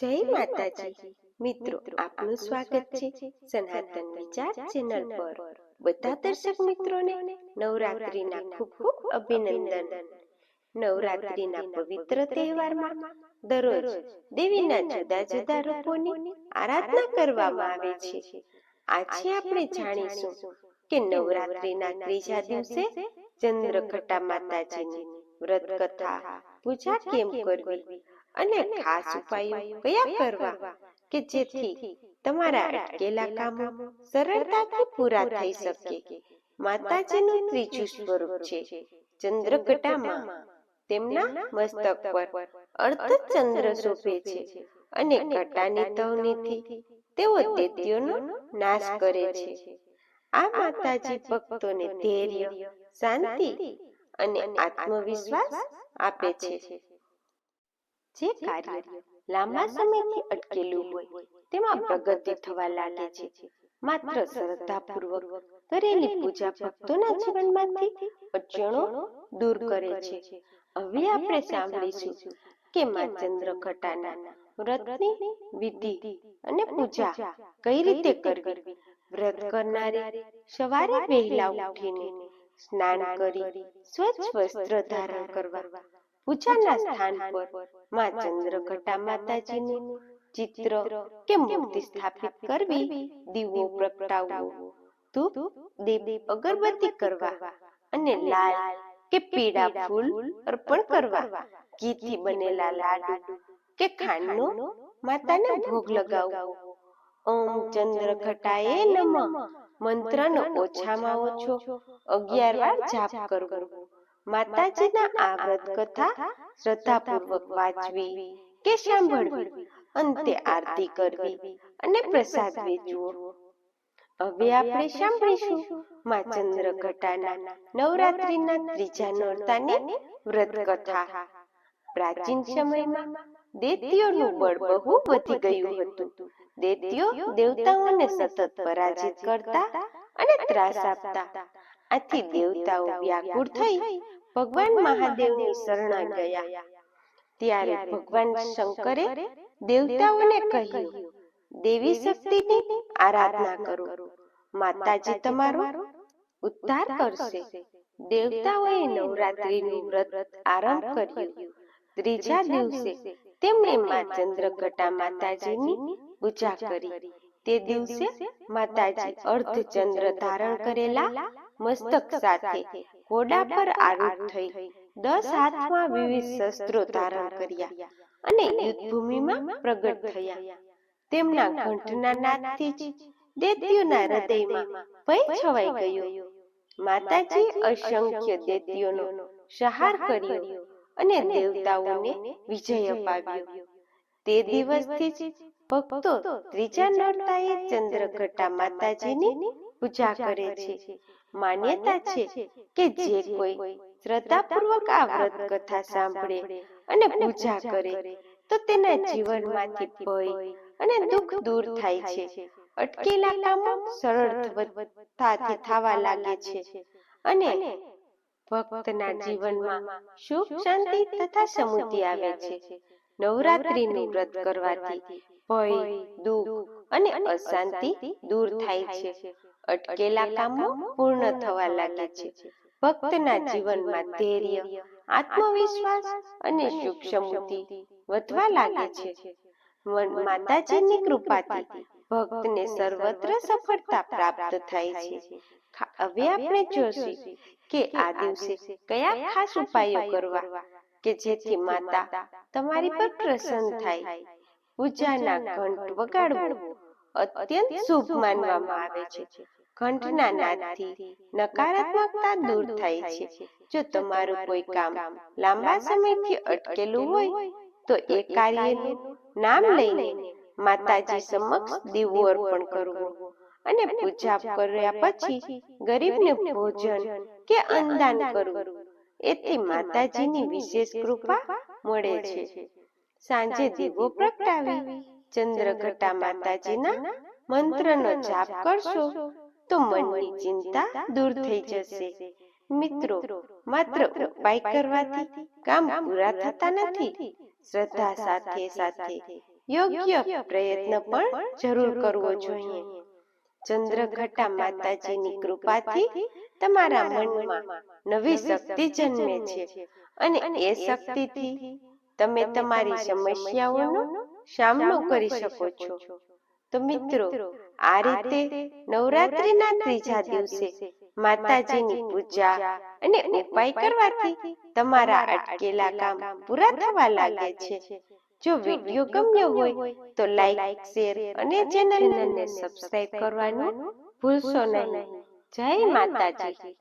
જય માતાજી. મિત્રો આપનું સ્વાગત છે સનાતન વિચાર ચેનલ પર. બધા દર્શક મિત્રોને નવરાત્રીના ખૂબ ખૂબ અભિનંદન. નવરાત્રીના પવિત્ર તહેવારમાં દરરોજ દેવીના જુદા જુદા રૂપોની આરાધના કરવામાં આવે છે. આજે આપણે જાણીશું કે નવરાત્રીના ત્રીજા દિવસે ચંદ્રઘટા માતાજીની વ્રત કથા પૂજા કેમ કરવી? અને ખાસ ઉપાયો કયા કરવા? કે જેથી તમારા અટકેલા કામો સરળતાથી પૂરા થઈ શકે. માતાજીનું ત્રીજું સ્વરૂપ છે ચંદ્રઘટામાં તેમના મસ્તક પર અર્ધચંદ્ર શોભે છે અને ઘટાની તવનીથી તેઓ દૈત્યોનો નાશ કરે છે. આ માતાજી ભક્તોને ધૈર્ય શાંતિ અને આત્મવિશ્વાસ આપે છે. જે કાર્ય લાંબા સમયથી અટકેલું હોય તેમાં પ્રગતિ થવા લાગે છે. માત્ર શ્રદ્ધાપૂર્વક કરેલી પૂજા ભક્તોના જીવનમાંથી અડચણો દૂર કરે છે. હવે આપણે સાંભળીશું કે માં ચંદ્રઘટાના વ્રતની વિધિ અને પૂજા કઈ રીતે કરવી? વ્રત કરનારે સવારે વહેલા ઉઠીને સ્નાન કરી સ્વચ્છ વસ્ત્ર ધારણ કરવા. પૂજાના સ્થાન પરમાં ચંદ્રઘટા માતાજીનું ચિત્ર કે મૂર્તિ સ્થાપિત કરવી દીવો પ્રગટાવવો ધૂપ દીપ અગરબત્તી કરવા અને લાલ કે પીળા ફૂલ અર્પણ કરવા. ઘીથી બનેલા લાડુ કે ખાંડનો માતાને ભોગ લગાવવો. ઓમ ચંદ્રઘટાએ નમઃ. મંત્રનો ઓછામાં ઓછો અગિયાર વાર જાપ કરવો. માતાજીના આ વ્રત કથા શ્રદ્ધાપૂર્વક વાંચવી કે સાંભળવી? અંતે આરતી કરવી અને પ્રસાદ વેચવો. હવે આપણે સાંભળીશું માં ચંદ્રઘટાના નવરાત્રીના ત્રીજા નોરતાની વ્રત કથા પ્રાચીન સમયમાં દૈત્યોનું બળ બહુ વધી ગયું હતું. દૈત્યો દેવતાઓને સતત પરાજિત કરતા અને ત્રાસ આપતા. આથી દેવતાઓ વ્યાકુળ થઈ ભગવાન મહાદેવની શરણા ગયા. ત્યારે ભગવાન શંકરે દેવતાઓને કહ્યું દેવી શક્તિની આરાધના કરો. માતાજી તમારો ઉદ્ધાર કરશે. દેવતાઓએ નવરાત્રીનું વ્રત આરંભ કર્યું. ત્રીજા દિવસે તેમણે મા ચંદ્રઘટા માતાજીની પૂજા કરી. તે દિવસે માતાજી અર્ધચંદ્ર ધારણ કરેલા મસ્તક સાથે ઘોડા પર આરૂઢ થઈ દસ હાથમાં વિવિધ શસ્ત્રો ધારણ કર્યા અને યુદ્ધભૂમિમાં પ્રગટ થયા. તેમના ઘંટના નાદથી જ દૈત્યોના હૃદયમાં ભય છવાઈ ગયો. માતાજી અસંખ્ય દૈત્યોનો સહાર કર્યો અને દેવતાઓને વિજય અપાવ્યો. તે દિવસથી જ ભક્તો ત્રીજા નોરતાએ ચંદ્રઘટા માતાજીની પૂજા કરે છે. માન્યતા છે કે જે કોઈ શ્રદ્ધાપૂર્વક આ વ્રત કથા સાંભળે અને પૂજા કરે તો તેના જીવનમાંથી ભય અને દુઃખ દૂર થાય છે. અટકેલા કામો સરળતાથી થવા લાગે છે. અને ભક્તના જીવનમાં સુખ શાંતિ તથા સમૃદ્ધિ આવે છે. નવરાત્રીનું વ્રત કરવાથી ભય દુઃખ અને અશાંતિ દૂર થાય છે. અટકેલા કામો પૂર્ણ થવા લાગે છે. ભક્તના જીવનમાં ધૈર્ય આત્મવિશ્વાસ અને સુખ સમૃદ્ધિ વધવા લાગે છે. માતાજીની કૃપાથી ભક્તને સર્વત્ર સફળતા પ્રાપ્ત થાય છે. હવે આપણે જોશું કે આ દિવસે કયા ખાસ ઉપાયો કરવા કે જેથી માતા તમારી પર પ્રસન્ન થાય. પૂજાના ઘંટ વગાડવું. અત્યંત શુભ માનવામાં આવે છે. ઘંટના નાદથી નકારાત્મકતા દૂર થાય છે. જો તમારું કોઈ કામ લાંબા સમયથી અટકેલું હોય, તો એ કાર્યનું નામ લઈને માતાજી સમક્ષ દીવો અર્પણ કરવો અને પૂજા કર્યા પછી ગરીબને ભોજન કે અન્નદાન કરવું, એથી માતાજીની વિશેષ કૃપા મળે છે. સાંજે દીવો પ્રગટાવી ચંદ્રઘટા માતાજીના મંત્રનો જાપ કરશો તો મનની ચિંતા દૂર થઈ જશે. મિત્રો માત્ર ઉપાય કરવાથી કામ પૂરા થતા નથી. શ્રદ્ધા સાથે સાથે યોગ્ય પ્રયત્ન પણ જરૂર કરવો જોઈએ. ચંદ્રઘટા માતાજીની કૃપાથી તમારા મનમાં નવી શક્તિ જન્મે છે. અને એ શક્તિથી તમે તમારી સમસ્યાઓનો સામનો કરી શકો છો. તો મિત્રો આ રીતે નવરાત્રીના ત્રીજા દિવસે માતાજીની પૂજા અને ઉપાય કરવાથી તમારા અટકેલા કામ પૂરા થવા લાગે છે. જો વીડિયો ગમ્યો હોય તો લાઈક શેર અને ચેનલને સબસ્ક્રાઇબ કરવાનું ભૂલશો નહીં. જય માતાજી.